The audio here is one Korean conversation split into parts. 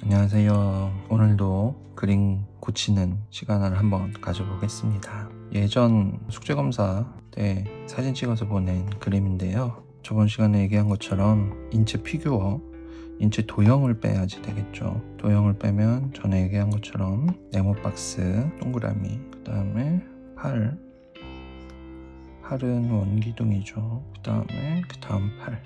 안녕하세요. 오늘도 그림 고치는 시간을 한번 가져보겠습니다. 예전 숙제검사 때 사진 찍어서 보낸 그림인데요. 저번 시간에 얘기한 것처럼 인체 피규어, 인체 도형을 빼야지 되겠죠. 도형을 빼면 전에 얘기한 것처럼 네모 박스, 동그라미, 그 다음에 팔, 팔은 원기둥이죠. 그 다음에 그 다음 팔,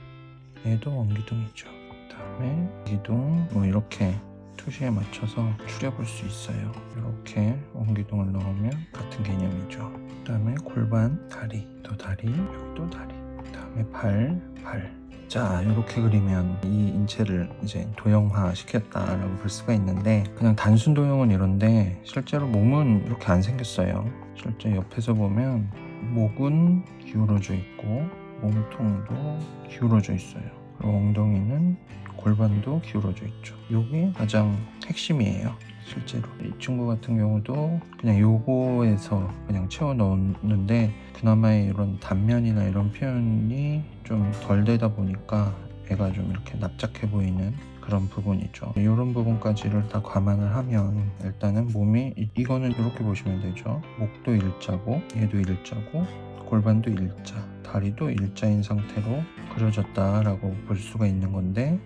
얘도 원기둥이죠. 그 다음에 기둥 뭐 이렇게 투시에 맞춰서 추려볼 수 있어요. 이렇게 원기둥을 넣으면 같은 개념이죠. 그 다음에 골반, 다리, 또 다리, 여기 또 다리. 그 다음에 발, 발. 자, 이렇게 그리면 이 인체를 이제 도형화 시켰다라고 볼 수가 있는데 그냥 단순 도형은 이런데 실제로 몸은 이렇게 안 생겼어요. 실제 옆에서 보면 목은 기울어져 있고 몸통도 기울어져 있어요. 그리고 엉덩이는 골반도 기울어져 있죠. 이게 가장 핵심이에요. 실제로 이 친구 같은 경우도 그냥 요거에서 그냥 채워 넣었는데 그나마 이런 단면이나 이런 표현이 좀 덜 되다 보니까 애가 좀 이렇게 납작해 보이는 그런 부분이죠. 이런 부분까지를 다 감안을 하면 일단은 몸이 이- 이거는 이렇게 보시면 되죠. 목도 일자고 얘도 일자고 골반도 일자, 다리도 일자인 상태로 그려졌다라고 볼 수가 있는 건데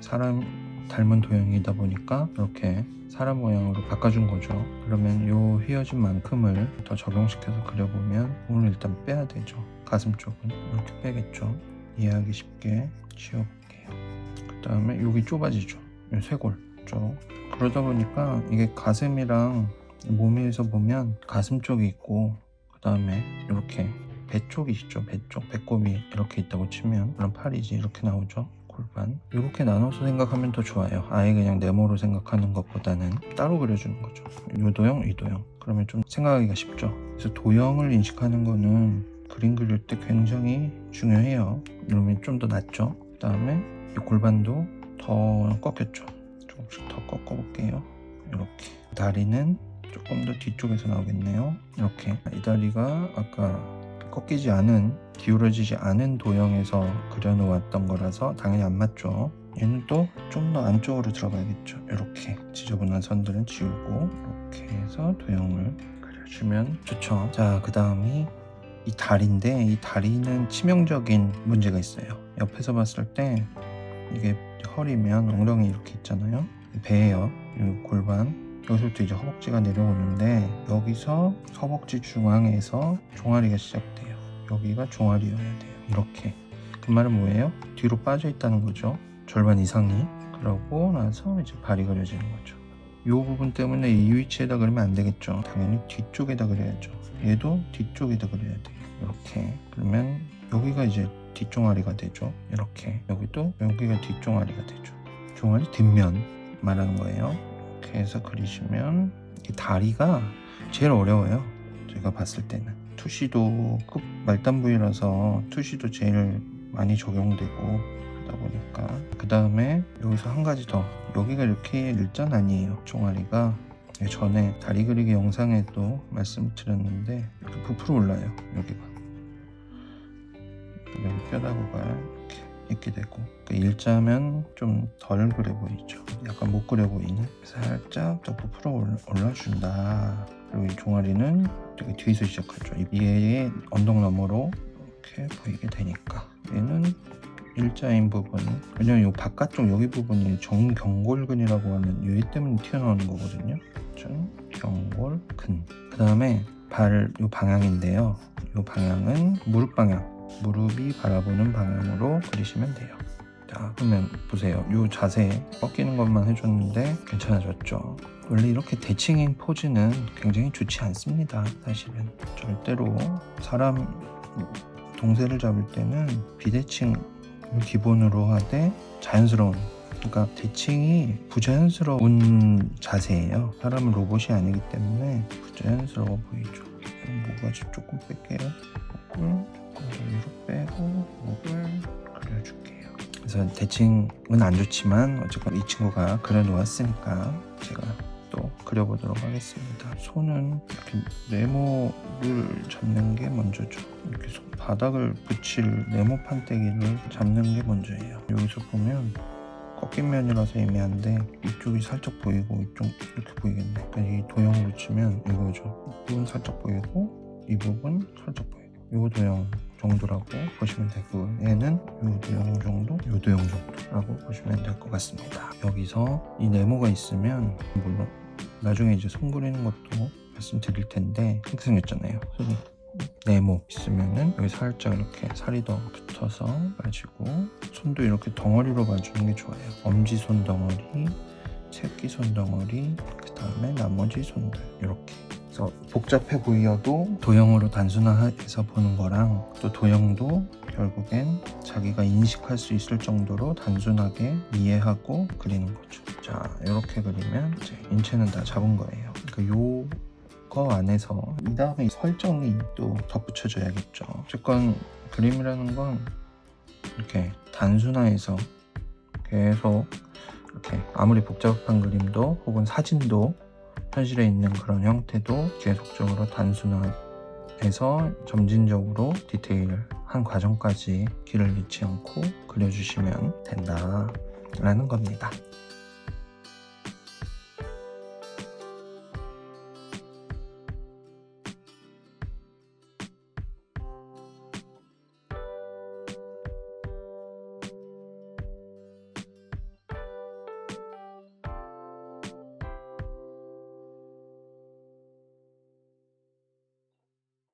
사람 닮은 도형이다 보니까 이렇게 사람 모양으로 바꿔준 거죠. 그러면 요 휘어진 만큼을 더 적용시켜서 그려보면 몸을 일단 빼야 되죠. 가슴 쪽은 이렇게 빼겠죠. 이해하기 쉽게 지워볼게요. 그 다음에 여기 좁아지죠. 요 쇄골 쪽. 그러다 보니까 이게 가슴이랑 몸에서 보면 가슴 쪽이 있고 그 다음에 이렇게 배 쪽이 있죠. 배 쪽, 배꼽이 이렇게 있다고 치면 그럼 팔이지 이렇게 나오죠. 골반 이렇게 나눠서 생각하면 더 좋아요. 아예 그냥 네모로 생각하는 것보다는 따로 그려주는 거죠. 요 도형, 이 도형. 그러면 좀 생각하기가 쉽죠. 그래서 도형을 인식하는 거는 그림 그릴 때 굉장히 중요해요. 이러면 좀 더 낫죠. 그 다음에 이 골반도 더 꺾였죠. 조금씩 더 꺾어 볼게요. 이렇게 다리는 조금 더 뒤쪽에서 나오겠네요. 이렇게 이 다리가 아까 꺾이지 않은 기울어지지 않은 도형에서 그려놓았던 거라서 당연히 안 맞죠. 얘는 또 좀 더 안쪽으로 들어가야겠죠. 이렇게 지저분한 선들은 지우고 이렇게 해서 도형을 그려주면 좋죠. 자, 그 다음이 이 다리인데 이 다리는 치명적인 문제가 있어요. 옆에서 봤을 때 이게 허리면 엉덩이 이렇게 있잖아요. 배예요. 이 골반 여기서부터 이제 허벅지가 내려오는데 여기서 허벅지 중앙에서 종아리가 시작돼요. 여기가 종아리여야 돼요. 이렇게. 그 말은 뭐예요? 뒤로 빠져 있다는 거죠. 절반 이상이. 그러고 나서 이제 발이 그려지는 거죠. 이 부분 때문에 이 위치에다 그리면 안 되겠죠. 당연히 뒤쪽에다 그려야죠. 얘도 뒤쪽에다 그려야 돼요. 이렇게. 그러면 여기가 이제 뒷종아리가 되죠. 이렇게. 여기도 여기가 뒷종아리가 되죠. 종아리 뒷면 말하는 거예요. 이렇게 해서 그리시면 이 다리가 제일 어려워요. 제가 봤을 때는 투시도 급 말단 부위라서 투시도 제일 많이 적용되고 그러다 보니까 그 다음에 여기서 한 가지 더 여기가 이렇게 일자는 아니에요. 종아리가 전에 다리 그리기 영상에도 말씀드렸는데 부풀어 올라요. 여기가 여기 뼈다구가 이렇게 있게 되고 그 일자면 좀 덜 그래 보이죠. 약간 못 그려 보이는 살짝 더 부풀어 올- 올라준다. 그리고 이 종아리는 되게 뒤에서 시작하죠. 이게 언덕 너머로 이렇게 보이게 되니까. 얘는 일자인 부분 왜냐면 이 바깥쪽 여기 부분이 정경골근이라고 하는 얘 때문에 튀어나오는 거거든요. 정경골근. 그 다음에 발요 방향인데요. 요 방향은 무릎 방향 무릎이 바라보는 방향으로 그리시면 돼요. 자, 그러면 보세요. 이 자세 꺾이는 것만 해줬는데 괜찮아졌죠. 원래 이렇게 대칭인 포즈는 굉장히 좋지 않습니다. 사실은 절대로 사람 동세를 잡을 때는 비대칭을 기본으로 하되 자연스러운 그러니까 대칭이 부자연스러운 자세예요. 사람은 로봇이 아니기 때문에 부자연스러워 보이죠. 모가지 조금 뺄게요. 목을 조금 더 위로 빼고 목을 그려줄게요. 그래서 대칭은 안 좋지만 어쨌건 이 친구가 그려놓았으니까 제가 또 그려보도록 하겠습니다. 손은 이렇게 네모를 잡는 게 먼저죠. 이렇게 손 바닥을 붙일 네모 판때기를 잡는 게 먼저예요. 여기서 보면 꺾인 면이라서 애매한데 이쪽이 살짝 보이고 이쪽 이렇게 보이겠네. 그러니까 이 도형으로 치면 이거죠. 이 부분 살짝 보이고 이 부분 살짝 보이고 요 도형 정도라고 보시면 되고 얘는 요 도형 정도, 요 도형 정도라고 보시면 될 것 같습니다. 여기서 이 네모가 있으면 물론 나중에 이제 손 그리는 것도 말씀드릴 텐데 생겼잖아요. 네모 있으면은 여기 살짝 이렇게 살이 더 붙어서 가지고 손도 이렇게 덩어리로 봐주는 게 좋아요. 엄지 손 덩어리, 새끼 손 덩어리, 그 다음에 나머지 손들 이렇게. 그래서 복잡해 보여도 도형으로 단순화해서 보는 거랑 또 도형도 결국엔 자기가 인식할 수 있을 정도로 단순하게 이해하고 그리는 거죠. 자, 이렇게 그리면 이제 인체는 다 잡은 거예요. 그러니까 요 거 안에서 이 다음에 설정이 또 덧붙여져야겠죠. 어쨌건 그림이라는 건 이렇게 단순화해서 계속 이렇게 아무리 복잡한 그림도 혹은 사진도 현실에 있는 그런 형태도 계속적으로 단순화해서 점진적으로 디테일한 과정까지 길을 잃지 않고 그려주시면 된다라는 겁니다.